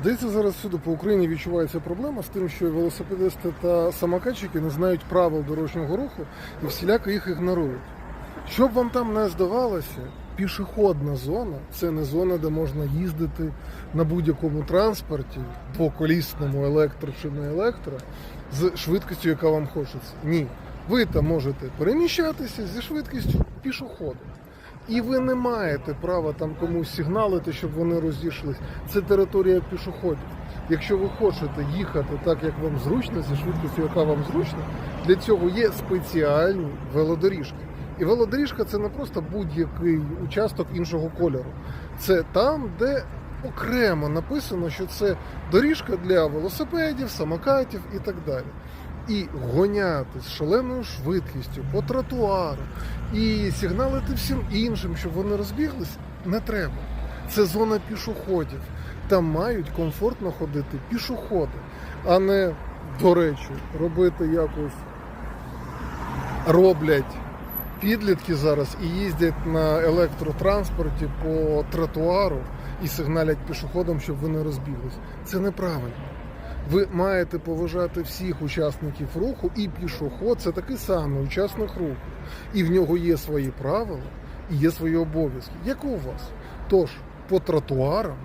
Здається, зараз всюди по Україні відчувається проблема з тим, що велосипедисти та самокатчики не знають правил дорожнього руху і всіляко їх ігнорують. Щоб вам там не здавалося, пішохідна зона це не зона, де можна їздити на будь-якому транспорті, двоколісному електро чи не електро, з швидкістю, яка вам хочеться. Ні. Ви там можете переміщатися зі швидкістю пішоходу. І ви не маєте права там комусь сигналити, щоб вони розійшлись. Це територія пішоходів. Якщо ви хочете їхати так, як вам зручно, зі швидкістю, яка вам зручна, для цього є спеціальні велодоріжки. І велодоріжка це не просто будь-який участок іншого кольору. Це там, де окремо написано, що це доріжка для велосипедів, самокатів і так далі. І гоняти з шаленою швидкістю по тротуару і сигналити всім іншим, щоб вони розбіглись, не треба. Це зона пішоходів. Там мають комфортно ходити пішоходи, а не, до речі, робити якось роблять підлітки зараз і їздять на електротранспорті по тротуару і сигналять пішоходам, щоб вони розбіглись. Це неправильно. Ви маєте поважати всіх учасників руху, і пішоход це такий самий учасник руху. І в нього є свої правила і є свої обов'язки, як у вас. Тож по тротуарам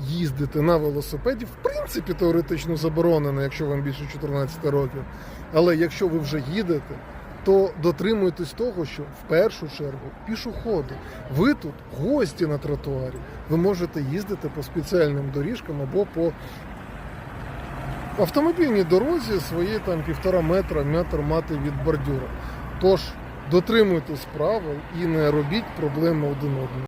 їздити на велосипеді, в принципі, теоретично заборонено, якщо вам більше 14 років. Але якщо ви вже їдете, то дотримуйтесь того, що в першу чергу пішоходи. Ви тут гості на тротуарі. Ви можете їздити по спеціальним доріжкам або по автомобільній дорозі свої там півтора метра, метр мати від бордюра. Тож дотримуйтесь правил і не робіть проблеми один одному.